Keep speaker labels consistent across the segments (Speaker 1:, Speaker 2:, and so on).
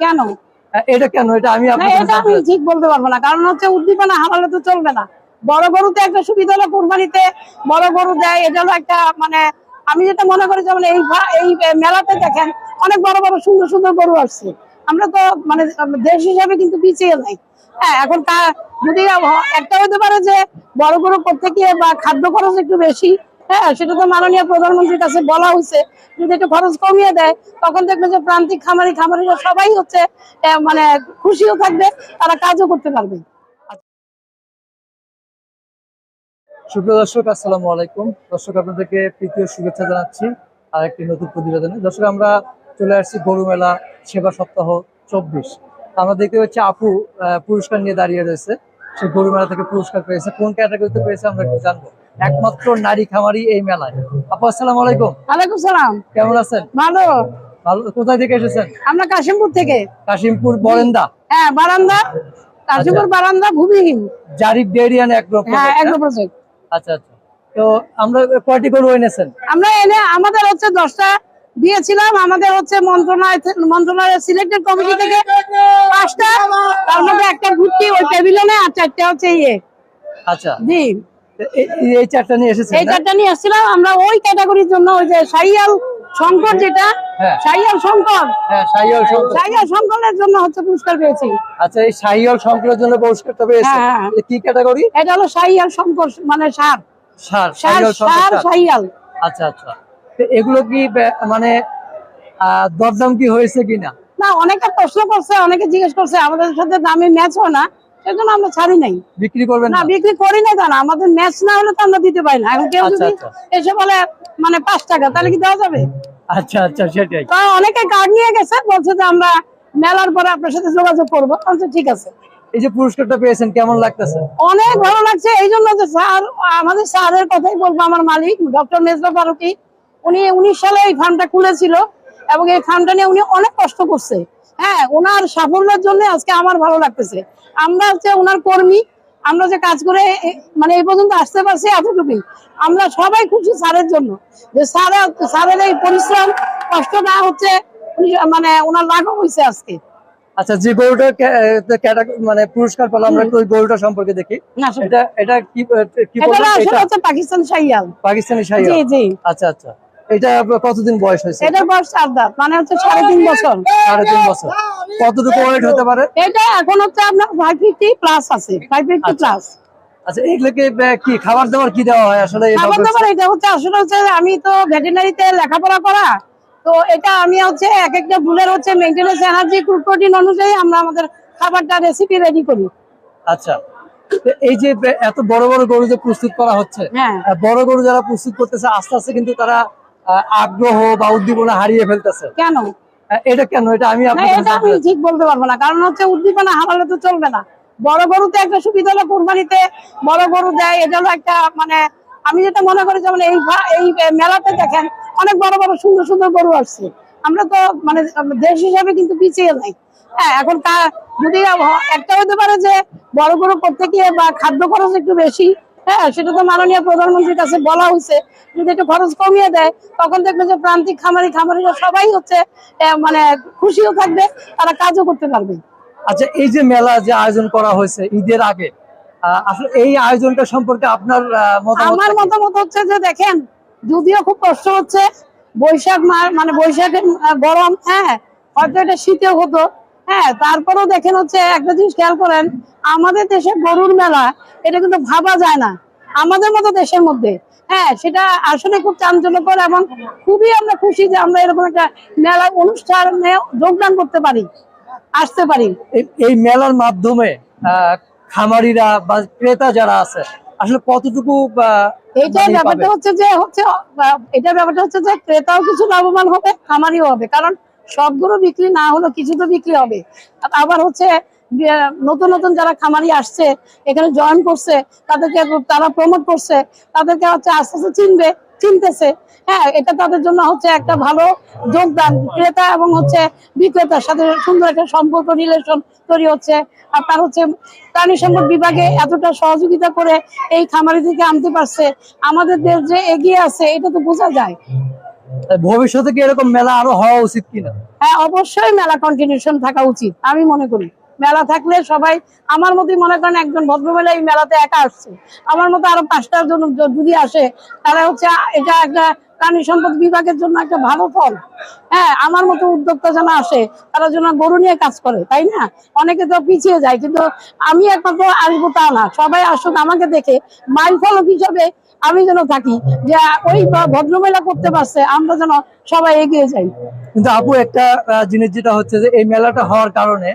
Speaker 1: কেন?
Speaker 2: এটা কেন? এটা আমি
Speaker 1: এটা আমি ঠিক বলতে পারব না। কারণ হচ্ছে উদ্দীপনা হারালে তো চলবে না। বড় গরুতে একটা সুবিধা হলো কোরবানিতে বড় গরু দেয়। এটা হলো একটা মানে আমি যেটা মনে করি যেমন এই এই মেলাতে দেখেন অনেক বড় বড় সুন্দর সুন্দর গরু আসছে। আমরা তো মানে দেশ হিসাবে কিন্তু পিছিয়ে যাই হ্যাঁ এখন কা- যদি একটা হতে পারে যে বড় গরু করতে গিয়ে বা খাদ্য খরচ একটু বেশি হ্যাঁ সেটা তো মাননীয় প্রধানমন্ত্রীর কাছে বলা হয়েছে। যদি একটু খরচ কমিয়ে দেয়, তখন দেখবে যে প্রান্তিক খামারি, খামারিরা সবাই হচ্ছে মানে খুশিও থাকবে, তারা কাজও করতে পারবে।
Speaker 2: সুপ্রিয় দর্শক, আসসালামু আলাইকুম। দর্শক, আপনাদেরকে তৃতীয় শুভেচ্ছা জানাচ্ছি আর একটি নতুন প্রতিবেদনে। দর্শক, আমরা চলে আসছি গরু মেলা সেবা সপ্তাহ চব্বিশ। আমরা দেখতে পাচ্ছি আপু পুরস্কার নিয়ে দাঁড়িয়ে রয়েছে। সে গরু মেলা থেকে পুরস্কার পেয়েছে। কোন ক্যাটাগরিতে পেয়েছে, আমরা একটু জানব। একমাত্র নারী খামারি এই মেলায়। আপু আসসালামু আলাইকুম।
Speaker 1: ওয়ালাইকুম সালাম।
Speaker 2: কেমন আছেন?
Speaker 1: ভালো।
Speaker 2: ভালো। কোথায় থেকে এসেছেন?
Speaker 1: আমরা কাশিমপুর থেকে।
Speaker 2: কাশিমপুর বরেন্দা।
Speaker 1: হ্যাঁ বারান্দা। কাশিমপুর বারান্দা ভূমিহীন।
Speaker 2: জারিফ ডেরিয়ান এক
Speaker 1: হ্যাঁ এগ্রো প্রজেক্ট
Speaker 2: আচ্ছা আচ্ছা। তো আমরা কয়টি গরু এনেছেন?
Speaker 1: আমরা এনে আমাদের হচ্ছে দশটা দিয়েছিলাম। আমাদের হচ্ছে মন্ত্রণালয় মন্ত্রণালয়ের সিলেক্টেড কমিটি থেকে পাঁচটা। তার মধ্যে একটা ঘুরছি ওই প্যাভিলনে আর চারটা হচ্ছে ইয়ে।
Speaker 2: আচ্ছা।
Speaker 1: জি
Speaker 2: এই- চারটা নিয়ে
Speaker 1: এই চারটা নিয়ে আসছিলাম। আমরা ওই ক্যাটাগরির জন্য ওই যে সাইয়াল শঙ্কর যেটা
Speaker 2: হ্যাঁ।
Speaker 1: সাইয়াল শঙ্কর।
Speaker 2: হ্যাঁ শঙ্কর।
Speaker 1: সাইয়াল শঙ্করের জন্য হচ্ছে পুরস্কার পেয়েছি।
Speaker 2: আচ্ছা এই শাহিওয়াল শঙ্করের জন্য পুরস্কারটা পেয়েছে
Speaker 1: হ্যাঁ, হ্যাঁ।
Speaker 2: এটা কি ক্যাটাগরি
Speaker 1: এটা হলো সাইয়াল শঙ্কর মানে সার। সাইয়াল
Speaker 2: আচ্ছা আচ্ছা। এগুলো কি মানে দরদাম কি হয়েছে কিনা?
Speaker 1: না অনেকে প্রশ্ন করছে অনেকে জিজ্ঞেস করছে আমাদের সাথে দামে ম্যাচ হয় না। সেজন্য আমরা ছাড়ি নাই।
Speaker 2: বিক্রি করবেন
Speaker 1: না বিক্রি করি না আমাদের ম্যাচ না হলে তো আমরা দিতে পারি না। এখন কেউ
Speaker 2: আচ্ছা,
Speaker 1: যদি
Speaker 2: আচ্ছা।
Speaker 1: এসে বলে মানে পাঁচ টাকা তাহলে কি দেওয়া যাবে?
Speaker 2: আচ্ছা আচ্ছা সেটাই।
Speaker 1: তা অনেকে কার্ড নিয়ে গেছে বলছে যে আমরা মেলার পরে আপনার সাথে যোগাযোগ করব। ঠিক আছে।
Speaker 2: এই যে পুরস্কারটা পেয়েছেন কেমন লাগতেছে?
Speaker 1: অনেক ভালো লাগছে এই জন্য যে স্যার আমাদের স্যারের কথাই বলব আমার মালিক ডক্টর মেজবা ফারুকি। উনি উনিশ সালে এই ফার্মটা খুলেছিল এবং এই ফার্মটা নিয়ে উনি অনেক কষ্ট করছে। হ্যাঁ ওনার সাফল্যের জন্য আজকে আমার ভালো লাগতেছে। আমরা হচ্ছে ওনার কর্মী আমরা যে কাজ করে মানে এই পর্যন্ত আসতে পারছি এতটুকুই। আমরা সবাই খুশি স্যারের জন্য যে স্যার স্যারের এই পরিশ্রম কষ্ট না হচ্ছে মানে ওনার লাঘব হয়েছে আজকে।
Speaker 2: আচ্ছা যে গরুটা মানে পুরস্কার পেলাম আমরা ওই গরুটা সম্পর্কে দেখি।
Speaker 1: না
Speaker 2: এটা এটা কি
Speaker 1: পাকিস্তান জি জি।
Speaker 2: আচ্ছা আচ্ছা। এটা কতদিন বয়স হয়েছে?
Speaker 1: এটার বয়স চার দাঁত মানে হচ্ছে সাড়ে তিন বছর।
Speaker 2: সাড়ে তিন বছর। কতটুকু ওয়েট হতে পারে?
Speaker 1: এটা এখন হচ্ছে আপনার ফাইভ ফিফটি প্লাস আছে ফাইভ ফিফটি
Speaker 2: আচ্ছা।
Speaker 1: প্লাস
Speaker 2: আচ্ছা এগুলোকে কি খাবার দাবার কি দেওয়া হয় আসলে?
Speaker 1: খাবার দাবার এটা হচ্ছে আসলে হচ্ছে আমি তো ভেটেনারিতে লেখাপড়া করা তো এটা আমি হচ্ছে এক একটা বুলের হচ্ছে এনার্জি প্রোটিন অনুযায়ী আমরা আমাদের খাবারটা রেসিপি রেডি করি।
Speaker 2: আচ্ছা এই যে এত বড় বড় গরু যে প্রস্তুত করা হচ্ছে
Speaker 1: হ্যাঁ।
Speaker 2: বড় গরু যারা প্রস্তুত করতেছে আস্তে আস্তে কিন্তু তারা আগ্রহ বা উদ্দীপনা হারিয়ে ফেলতেছে।
Speaker 1: কেন?
Speaker 2: এটা কেন? এটা আমি
Speaker 1: এটা আমি ঠিক বলতে পারব না। কারণ হচ্ছে উদ্দীপনা হারালে তো চলবে না। বড় গরুতে একটা সুবিধা হলো কোরবানিতে বড় গরু দেয় এটা হলো একটা মানে আমি যেটা মনে করি যেমন এই এই মেলাতে দেখেন অনেক বড় বড় সুন্দর সুন্দর গরু আসছে। আমরা তো মানে দেশ হিসাবে কিন্তু পিছিয়ে যাই হ্যাঁ এখন যদি একটা হতে পারে যে বড় গরু করতে গিয়ে বা খাদ্য খরচ একটু বেশি হ্যাঁ সেটা তো মাননীয় প্রধানমন্ত্রীর কাছে বলা হয়েছে। যদি একটু খরচ কমিয়ে দেয় তখন দেখবে যে প্রান্তিক খামারি খামারিরা সবাই হচ্ছে মানে খুশিও থাকবে তারা কাজও করতে পারবে।
Speaker 2: আচ্ছা এই যে মেলা যে আয়োজন করা হয়েছে ঈদের আগে আসলে এই আয়োজনটা সম্পর্কে আপনার
Speaker 1: আমার মতামত হচ্ছে যে দেখেন যদিও খুব কষ্ট হচ্ছে বৈশাখ মানে বৈশাখের গরম হ্যাঁ হয়তো এটা শীতেও হতো হ্যাঁ তারপরেও দেখেন হচ্ছে একটা জিনিস খেয়াল করেন আমাদের দেশে গরুর মেলা এটা কিন্তু ভাবা যায় না। আমাদের মতো দেশের মধ্যে। হ্যাঁ সেটা আসলে খুব চাঞ্চল্যকর এবং খুবই আমরা খুশি যে আমরা এরকম একটা মেলা অনুষ্ঠানে যোগদান করতে পারি আসতে পারি।
Speaker 2: এই- মেলার মাধ্যমে খামারিরা বা ক্রেতা যারা আছে আসলে কতটুকু
Speaker 1: এইটার ব্যাপারটা হচ্ছে যে হচ্ছে এটার ব্যাপারটা হচ্ছে যে ক্রেতাও কিছু লাভবান হবে খামারিও হবে। কারণ সবগুলো বিক্রি না হলো কিছু তো বিক্রি হবে। আবার হচ্ছে নতুন নতুন যারা খামারি আসছে, এখানে জয়েন করছে, তাদেরকে তারা প্রমোট করছে, তাদেরকে হচ্ছে আস্তে আস্তে চিনবে, চিনতেছে। হ্যাঁ এটা তাদের জন্য হচ্ছে একটা ভালো যোগদান, ক্রেতা এবং হচ্ছে বিক্রেতার সাথে সুন্দর একটা সম্পর্ক রিলেশন তৈরি হচ্ছে। আপনার হচ্ছে প্রাণী সম্পদ বিভাগে এতটা সহযোগিতা করে এই খামারি থেকে আনতে পারছে। আমাদের দেশ যে এগিয়ে আছে, এটা তো বোঝা যায়।
Speaker 2: ভবিষ্যতে কি এরকম মেলা আরও হওয়া উচিত কিনা?
Speaker 1: হ্যাঁ অবশ্যই মেলা কন্টিনিউশন থাকা উচিত, আমি মনে করি। মেলা থাকলে সবাই আমার মতোই মনে করেন একজন ভদ্রমেলা এই মেলাতে একা আসছে। আমার মতো আরও পাঁচটা জন যদি আসে, তারা হচ্ছে এটা একটা প্রাণী সম্পদ বিভাগের জন্য একটা ভালো ফল। হ্যাঁ আমার মতো উদ্যোক্তা যেন আসে তারা যেন গরু নিয়ে কাজ করে তাই না? অনেকে তো পিছিয়ে যায় কিন্তু আমি একমাত্র আসব তা না। সবাই আসুক আমাকে দেখে মাইল ফলক হিসাবে আমি যেন থাকি যে ওই ভদ্রমেলা করতে পারছে আমরা যেন সবাই এগিয়ে যাই।
Speaker 2: কিন্তু আপু একটা জিনিস যেটা হচ্ছে যে এই মেলাটা হওয়ার কারণে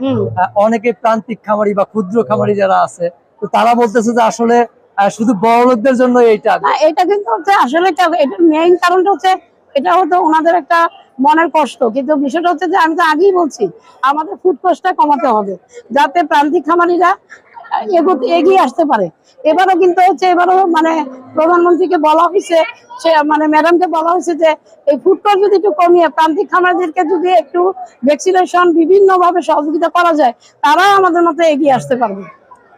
Speaker 2: অনেকে প্রান্তিক খামারি বা ক্ষুদ্র খামারি যারা আছে তো তারা বলতেছে যে আসলে শুধু বড় লোকদের জন্য এইটা?
Speaker 1: এটা কিন্তু হচ্ছে আসলে এটা- মেইন কারণটা হচ্ছে এটা হতো ওনাদের একটা মনের কষ্ট। কিন্তু বিষয়টা হচ্ছে যে আমি তো আগেই বলছি, আমাদের ফুড কস্টটা কমাতে হবে, যাতে প্রান্তিক খামারিরা এগিয়ে আসতে পারে। এবারও কিন্তু হচ্ছে, এবারও মানে প্রধানমন্ত্রীকে বলা হয়েছে, সে মানে ম্যাডামকে বলা হয়েছে যে এই কস্ট যদি একটু কমিয়ে, প্রান্তিক খামারিদেরকে যদি একটু ভ্যাকসিনেশন বিভিন্ন ভাবে সহযোগিতা করা যায় তারা আমাদের মতো এগিয়ে আসতে পারবে।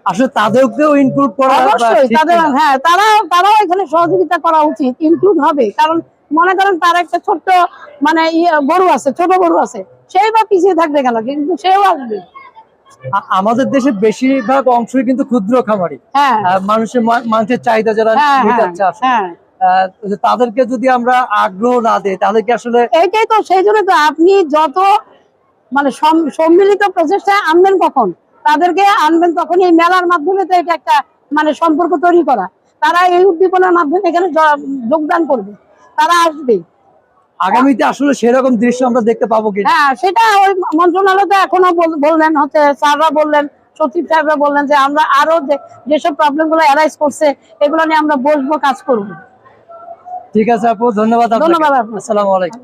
Speaker 2: আসলে তাদেরকেও ইনক্লুড করা
Speaker 1: অবশ্যই তাদের হ্যাঁ তারা তারাও এখানে সহযোগিতা করা উচিত ইনক্লুড হবে। কারণ মনে করেন তার একটা ছোট্ট মানে ইয়ে গরু আছে ছোট গরু আছে সেই বা পিছিয়ে থাকবে কেন? কিন্তু সেও আসবে।
Speaker 2: আমাদের দেশে বেশিরভাগ অংশই কিন্তু ক্ষুদ্র খামারি।
Speaker 1: হ্যাঁ।
Speaker 2: মানুষের মাংসের চাহিদা যারা
Speaker 1: হ্যাঁ হ্যাঁ
Speaker 2: মেটাচ্ছে
Speaker 1: হ্যাঁ।
Speaker 2: আহ, তাদেরকে যদি আমরা আগ্রহ না দিই তাদেরকে আসলে
Speaker 1: এটাই তো সেই জন্য তো আপনি যত মানে সম্মিলিত প্রচেষ্টা আনবেন কখন? তাদেরকে আনবেন তখন এই মেলার মাধ্যমে তো এটা একটা মানে সম্পর্ক তৈরি করা। তারা এই উদ্দীপনার মাধ্যমে এখানে যোগদান করবে। তারা আসবে।
Speaker 2: আগামীতে আসলে সেরকম দৃশ্য আমরা দেখতে পাবো কিনা
Speaker 1: হ্যাঁ সেটা ওই মন্ত্রণালয় তো এখনও বললেন হচ্ছে স্যাররা বললেন সচিব সাহেবরা বললেন যে আমরা আরও যে- যেসব প্রবলেমগুলো অ্যারাইজ করছে এগুলো নিয়ে আমরা বসবো কাজ করব।
Speaker 2: ঠিক আছে আপু ধন্যবাদ
Speaker 1: ধন্যবাদ আপু।
Speaker 2: আসসালামু আলাইকুম।